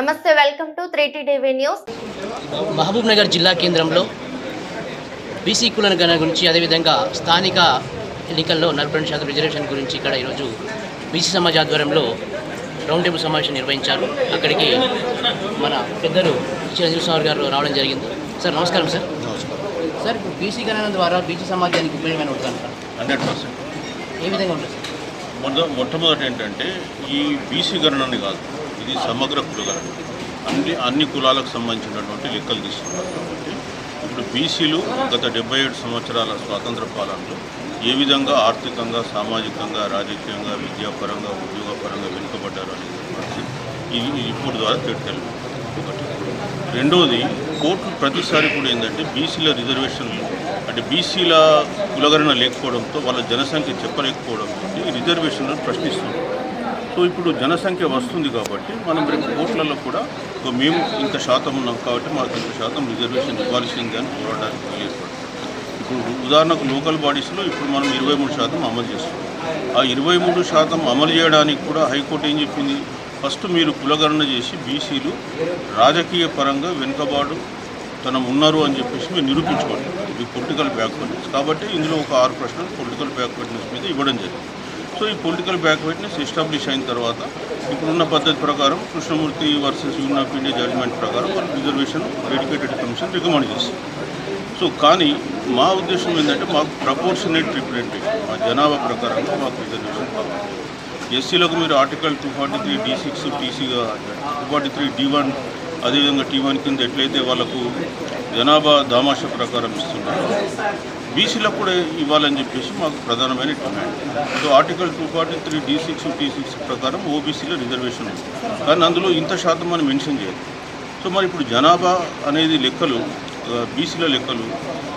నమస్తే welcome to three TV news. Mahabubnagar జిల్లా కేంద్రంలో బీసీ కుల గణ గురించి అదేవిధంగా స్థానిక ఎన్నికల్లో నలభై రెండు శాతం రిజర్వేషన్ గురించి ఇక్కడ ఈరోజు బీసీ సమాజ్ ఆధ్వర్యంలో రౌండ్ టేబుల్ సమావేశం నిర్వహించారు. అక్కడికి మన పెద్దలు చిరంజీవి సార్ గారు రావడం జరిగింది. సార్ నమస్కారం సార్. సార్ ఇప్పుడు బీసీ గణన ద్వారా బీసీ సమాజానికి ఉపయోగమైన ఉంటుంది అంటారు హండ్రెడ్ పర్సెంట్. ఏ విధంగా ఉంటుంది సార్? మొద మొట్టమొదటి ఏంటంటే ఈ బీసీ గణనని కాదు. ఇది సమగ్ర కులగణన అన్ని అన్ని కులాలకు సంబంధించినటువంటి లెక్కలు తీసుకున్నారు కాబట్టి ఇప్పుడు బీసీలు గత డెబ్బై ఏడు సంవత్సరాల స్వాతంత్ర పాలనలో ఏ విధంగా ఆర్థికంగా సామాజికంగా రాజకీయంగా విద్యాపరంగా ఉద్యోగపరంగా వెనుకబడ్డారు అనేది ఇది ఇప్పుడు ద్వారా తెలుగు ఒకటి. రెండవది కోర్టు ప్రతిసారి కూడా ఏంటంటే బీసీల రిజర్వేషన్లు అంటే బీసీల కులగరణ లేకపోవడంతో వాళ్ళ జనసంఖ్య చెప్పలేకపోవడంతో ఈ రిజర్వేషన్లను ప్రశ్నిస్తున్నారు. సో ఇప్పుడు జనసంఖ్య వస్తుంది కాబట్టి మనం రేపు కోట్లలో కూడా మేము ఇంత శాతం ఉన్నాం కాబట్టి మాకు ఇంత శాతం రిజర్వేషన్ ఇవ్వాల్సింది అని పోరాడడానికి వీలేపడుతుంది ఇప్పుడు ఉదాహరణకు లోకల్ బాడీస్లో ఇప్పుడు మనం ఇరవై మూడు శాతం అమలు చేస్తున్నాం. ఆ ఇరవై మూడు శాతం అమలు చేయడానికి కూడా హైకోర్టు ఏం చెప్పింది? ఫస్ట్ మీరు కులగణన చేసి బీసీలు రాజకీయ పరంగా వెనుకబాటు తనం ఉన్నారు అని చెప్పేసి మీరు నిరూపించుకోండి. ఇది పొలిటికల్ బ్యాక్వర్డ్నెస్. కాబట్టి ఇందులో ఒక ఆరు ప్రశ్నలు పొలిటికల్ బ్యాక్వర్డ్నెస్ మీద ఇవ్వడం జరిగింది. సో ఈ పొలిటికల్ బ్యాక్వర్డ్నెస్ ఎస్టాబ్లిష్ అయిన తర్వాత ఇప్పుడున్న పద్ధతి ప్రకారం Krishnamurthy versus union of India judgement ప్రకారం వాళ్ళు రిజర్వేషన్ డెడికేటెడ్ కమిషన్ రికమెండ్ చేస్తుంది సో కానీ మా ఉద్దేశం ఏంటంటే మాకు ప్రపోర్షనేట్ రిప్రజెంటేషన్ మా జనాభా ప్రకారంగా మాకు రిజర్వేషన్ కావాలి. ఎస్సీలకు మీరు article two forty three D six టీసీగా two forty three D one అదేవిధంగా టీ వన్ కింద ఎట్లయితే వాళ్ళకు జనాభా దామాష ప్రకారం ఇస్తున్నారు బీసీలకు కూడా ఇవ్వాలని చెప్పేసి మాకు ప్రధానమైన demand. So article two forty three D six T six ప్రకారం ఓబీసీలో రిజర్వేషన్ ఉంది. కానీ అందులో ఇంత శాతం మనం మెన్షన్ చేయాలి సో మరి ఇప్పుడు జనాభా అనేది లెక్కలు బీసీల లెక్కలు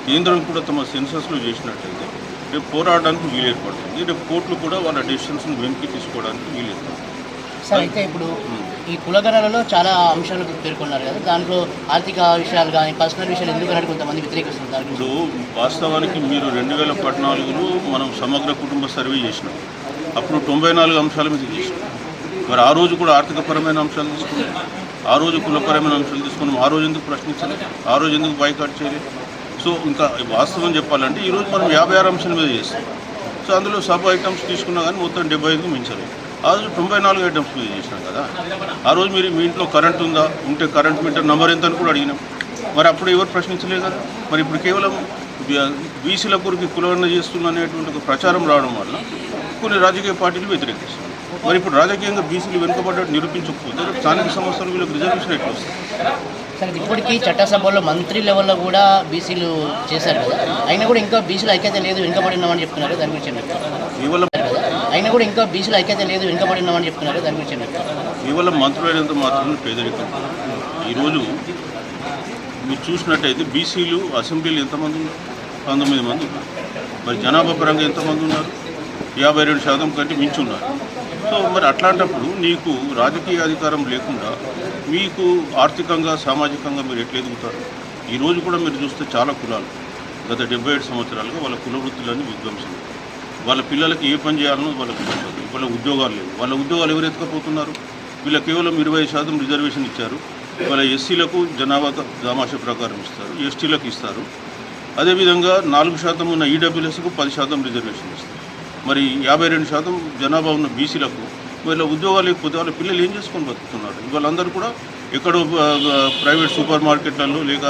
కేంద్రం కూడా తమ సెన్సస్లో చేసినట్టయితే రేపు పోరాడడానికి వీలు ఏర్పడుతుంది రేపు కోర్టులు కూడా వాళ్ళ డెసిషన్స్ని వెనక్కి తీసుకోవడానికి వీలు ఏర్పడుతుంది అయితే ఇప్పుడు ఈ కులగణనలో చాలా అంశాలు పేర్కొన్నారు కదా. దాంట్లో ఆర్థిక విషయాలు కానీ పర్సనల్ విషయాలు ఎందుకు అని కొంతమంది వ్యతిరేకిస్తుంటారు ఇప్పుడు వాస్తవానికి మీరు రెండు వేల పద్నాలుగులో మనం సమగ్ర కుటుంబ సర్వే చేసినాం. అప్పుడు తొంభై నాలుగు అంశాల మీద చేసినాం. మరి ఆ రోజు కూడా ఆర్థికపరమైన అంశాలు తీసుకున్నాం. ఆ రోజు కులపరమైన అంశాలు తీసుకున్నాం. ఆ రోజు ఎందుకు ప్రశ్నించలేదు? ఆ రోజు ఎందుకు బైకాట్ చేయలేదు? సో ఇంకా వాస్తవం చెప్పాలంటే ఈరోజు మనం యాభై ఆరు అంశాల మీద చేస్తాం. సో అందులో సబ్ ఐటమ్స్ తీసుకున్నా కానీ మొత్తం డెబ్బై ఐదుకు మించలేదు. ఆ రోజు తొంభై నాలుగు ఐటమ్స్ చేసినాం కదా. ఆ రోజు మీరు మీ ఇంట్లో కరెంట్ ఉందా? ఉంటే కరెంట్ మీటర్ నెంబర్ ఎంత అని కూడా అడిగినాం. మరి అప్పుడు ఎవరు ప్రశ్నించలేదు కదా. మరి ఇప్పుడు కేవలం బీసీల కొరకు కులవరణ చేస్తున్న అనేటువంటి ఒక ప్రచారం రావడం వల్ల కొన్ని రాజకీయ పార్టీలు వ్యతిరేకిస్తున్నాయి మరి ఇప్పుడు రాజకీయంగా బీసీలు వెనుకబడ్డట్టు నిరూపించకపోతే రేపు స్థానిక సంస్థలు వీళ్ళకి రిజర్వేషన్ ఎట్లా వస్తుంది? సరే ఇప్పటికీ చట్టసభలో మంత్రి లెవెల్లో కూడా బీసీలు చేశారు కదా. అయినా కూడా ఇంకా బీసీలు ఐక్యత లేదు వెనుకబడినామని చెప్తున్నారు. దాని గురించి కేవలం అయినా కూడా ఇంకా బీసీలు ఐక్యత లేదు వెనుకబడినామని చెప్తున్నారు. దాని గురించి ఇవాళ కేవలం మంత్రులైనంత మాత్రమే పేదరికం. ఈరోజు మీరు చూసినట్టయితే బీసీలు అసెంబ్లీలు ఎంతమంది ఉన్నారు? పంతొమ్మిది మంది ఉన్నారు. మరి జనాభా పరంగా ఎంతమంది ఉన్నారు? యాభై రెండు శాతం కంటే మించి ఉన్నారు. సో మరి అట్లాంటప్పుడు నీకు రాజకీయ అధికారం లేకుండా మీకు ఆర్థికంగా సామాజికంగా మీరు ఎట్లా ఎదుగుతారు? ఈరోజు కూడా మీరు చూస్తే చాలా కులాలు. గత డెబ్బై ఏడు సంవత్సరాలుగా వాళ్ళ కుల వృత్తులన్నీ విధ్వంసం. వాళ్ళ పిల్లలకి ఏ పని చేయాలనో వాళ్ళకి తెలియదు వాళ్ళ ఉద్యోగాలు లేవు. వాళ్ళ ఉద్యోగాలు ఎవరు ఎత్తుకపోతున్నారు? వీళ్ళ కేవలం ఇరవై శాతం రిజర్వేషన్ ఇచ్చారు. వాళ్ళ ఎస్సీలకు జనాభా జామాష ప్రకారం ఇస్తారు. ఎస్టీలకు ఇస్తారు. అదేవిధంగా నాలుగు శాతం ఉన్న ఈడబ్ల్యూఎస్కు పది శాతం రిజర్వేషన్ ఇస్తారు. మరి యాభై రెండు శాతం జనాభా ఉన్న బీసీలకు వీళ్ళ ఉద్యోగాలు లేకపోతే వాళ్ళ పిల్లలు ఏం చేసుకొని బతుకుతున్నారు? వాళ్ళందరూ కూడా ఎక్కడో ప్రైవేట్ సూపర్ మార్కెట్లలో లేక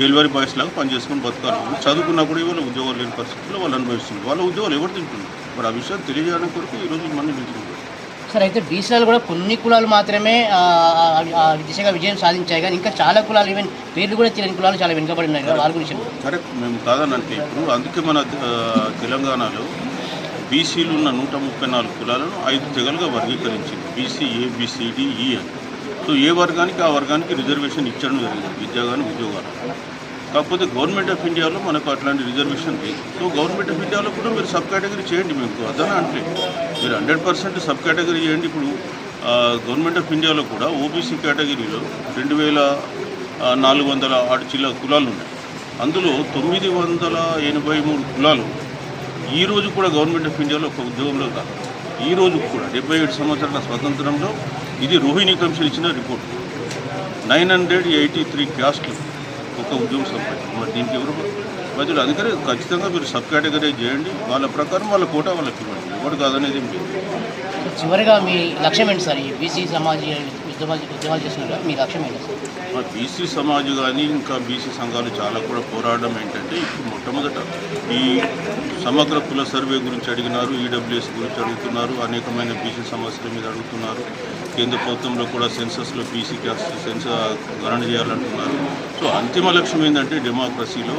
డెలివరీ బాయ్స్ లాగా పనిచేసుకొని బతకాలి. చదువుకున్నా కూడా ఇవాళ ఉద్యోగాలు లేని పరిస్థితుల్లో వాళ్ళు అనుభవిస్తున్నారు. వాళ్ళ ఉద్యోగాలు ఎవరు తింటున్నారు? మరి ఆ విషయాన్ని తెలియజేయడానికి కొరకు ఈరోజు మన పిలుచుకుంటారు సార్ అయితే బీసీలు కూడా కొన్ని కులాలు మాత్రమే దిశగా విజయం సాధించాయి. కానీ ఇంకా చాలా కులాలు ఈవెన్ పేర్లు కూడా తెలియని కులాలు చాలా వెనుకబడి ఉన్నాయి వాళ్ళ గురించి. కరెక్ట్. మేము కాదనంటే ఇప్పుడు అందుకే మన తెలంగాణలో బీసీలు ఉన్న నూట ముప్పై నాలుగు కులాలను ఐదు తెగలుగా వర్గీకరించింది. బీసీ ఏ ఈ అని. సో ఏ వర్గానికి ఆ వర్గానికి రిజర్వేషన్ ఇచ్చడం జరిగింది. విద్య కానీ ఉద్యోగాలు. కాకపోతే గవర్నమెంట్ ఆఫ్ ఇండియాలో మనకు అట్లాంటి రిజర్వేషన్ లేదు. సో గవర్నమెంట్ ఆఫ్ ఇండియాలో కూడా మీరు సబ్ కేటగిరీ చేయండి. మీకు అదన అంటే మీరు హండ్రెడ్ పర్సెంట్ సబ్ కేటగిరీ చేయండి. ఇప్పుడు గవర్నమెంట్ ఆఫ్ ఇండియాలో కూడా ఓబీసీ కేటగిరీలో రెండు వేల నాలుగు వందల ఆరు చిల్ల కులాలు ఉన్నాయి. అందులో తొమ్మిది వందల ఎనభై మూడు కులాలు ఈ రోజు కూడా గవర్నమెంట్ ఆఫ్ ఇండియాలో ఒక ఉద్యోగంలో కాదు. ఈ రోజు కూడా డెబ్బై ఏడు సంవత్సరాల స్వతంత్రంలో ఇది రోహిణి కమిషన్ ఇచ్చిన report. Nine hundred eighty three క్యాస్ట్లు ఒక ఉద్యోగం సంపాదించారు మరి దీనికి ఎవరు ప్రజలు అందుకని ఖచ్చితంగా మీరు సబ్ కేటగిరైజ్ చేయండి. వాళ్ళ ప్రకారం వాళ్ళ కోట వాళ్ళకి ఇవ్వండి. ఎవరు కాదనేది చివరిగా మీ లక్ష్యం ఏంటి సార్? ఈ బీసీ సమాజ ఉద్యమాలు ఉద్యమాలు మీ లక్ష్యం ఏంటి? సార్ బీసీ సమాజ్ కానీ ఇంకా బీసీ సంఘాలు చాలా కూడా పోరాడడం ఏంటంటే ఇప్పుడు మొట్టమొదట ఈ సమగ్ర కుల సర్వే గురించి అడిగినారు ఈడబ్ల్యూఎస్ గురించి అడుగుతున్నారు అనేకమైన బీసీ సమస్యల మీద అడుగుతున్నారు. కేంద్ర ప్రభుత్వంలో కూడా సెన్సస్లో బీసీ క్యాస్ట్ సెన్స్ గణన చేయాలంటున్నారు. సో అంతిమ లక్ష్యం ఏంటంటే డెమోక్రసీలో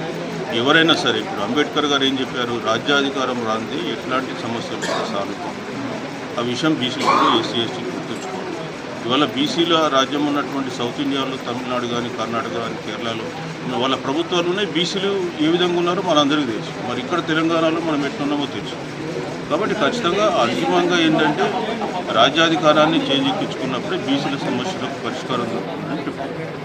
ఎవరైనా సరే ఇప్పుడు అంబేద్కర్ గారు ఏం చెప్పారు? రాజ్యాధికారం రాంది ఎట్లాంటి సమస్యలు కూడా సాల్వ్ ఆ విషయం బీసీలు కూడా ఎస్సీ ఎస్టీ ఇవాళ బీసీల రాజ్యం ఉన్నటువంటి సౌత్ ఇండియాలో తమిళనాడు కానీ కర్ణాటక కానీ కేరళలో వాళ్ళ వాళ్ళ ప్రభుత్వాలునే బీసీలు ఏ విధంగా ఉన్నారో మనందరికీ తెలుసు. మరి ఇక్కడ తెలంగాణలో మనం ఎట్లున్నామో తెలుసు. కాబట్టి ఖచ్చితంగా అంతిమంగా ఏంటంటే రాజ్యాధికారాన్ని చేజిక్కించుకున్నప్పుడే బీసీల సమస్యలకు పరిష్కారం దొరుకుతుందని